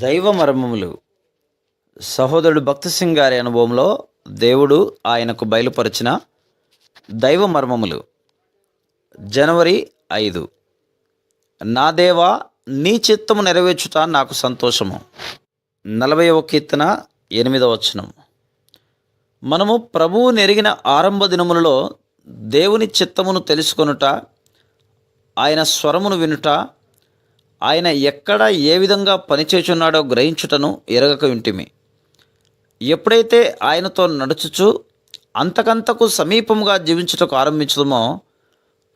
దైవ మర్మములు సహోదరుడు భక్తి సింగ్ గారి అనుభవంలో దేవుడు ఆయనకు బయలుపరిచిన దైవ మర్మములు జనవరి ఐదు. నా దేవా నీ చిత్తము నెరవేర్చుట నాకు సంతోషము. నలభైవ కీర్తన ఎనిమిదవ వచనం. మనము ప్రభువు నెరిగిన ఆరంభ దినములలో దేవుని చిత్తమును తెలుసుకొనుట ఆయన స్వరమును వినుట ఆయన ఎక్కడ ఏ విధంగా పనిచేచున్నాడో గ్రహించుటను ఎరగక వింటిమి. ఎప్పుడైతే ఆయనతో నడుచుచు అంతకంతకు సమీపముగా జీవించుటకు ఆరంభించడమో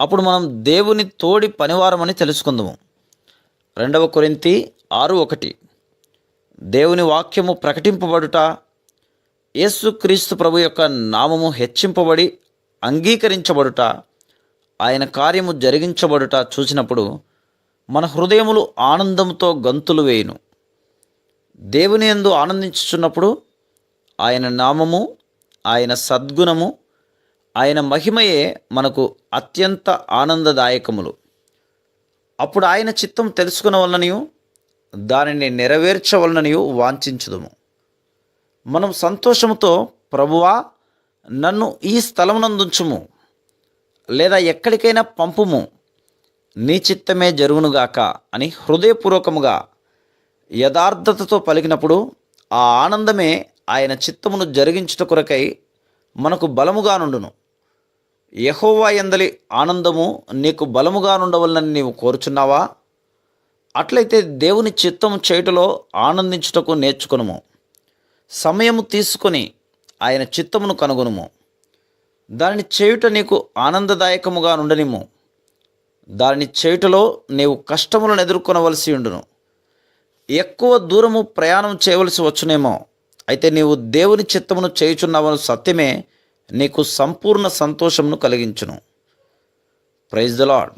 అప్పుడు మనం దేవుని తోడి పనివారమని తెలుసుకుందాము. రెండవ కొరింతి ఆరు ఒకటి. దేవుని వాక్యము ప్రకటింపబడుట యేసుక్రీస్తు ప్రభు యొక్క నామము హెచ్చింపబడి అంగీకరించబడుట ఆయన కార్యము జరిగించబడుట చూసినప్పుడు మన హృదయములు ఆనందంతో గంతులు వేయును. దేవుని ఎందు ఆనందించుచున్నప్పుడు ఆయన నామము ఆయన సద్గుణము ఆయన మహిమయే మనకు అత్యంత ఆనందదాయకములు. అప్పుడు ఆయన చిత్తం తెలుసుకునవలననియు దానిని నెరవేర్చవలననియు వాంఛించుదము. మనం సంతోషముతో ప్రభువా నన్ను ఈ స్థలమునందుంచుము లేదా ఎక్కడికైనా పంపుము నీ చిత్తమే జరుగునుగాక అని హృదయపూర్వకముగా యథార్థతతో పలికినప్పుడు ఆ ఆనందమే ఆయన చిత్తమును జరిగించుట కొరకై మనకు బలముగా నుండును. యహోవా ఎందలి ఆనందము నీకు బలముగా నుండవలనని నీవు కోరుచున్నావా? అట్లయితే దేవుని చిత్తము చేయుటలో ఆనందించుటకు నేర్చుకునుము. సమయము తీసుకొని ఆయన చిత్తమును కనుగొనుము. దానిని చేయుట నీకు ఆనందదాయకముగా నుండనిము దానిని చేయుటలో నీవు కష్టములను ఎదుర్కొనవలసి ఉండును. ఎక్కువ దూరము ప్రయాణం చేయవలసి వచ్చునేమో. అయితే నీవు దేవుని చిత్తమును చేయుచున్నావని సత్యమే నీకు సంపూర్ణ సంతోషమును కలిగించును. Praise the lord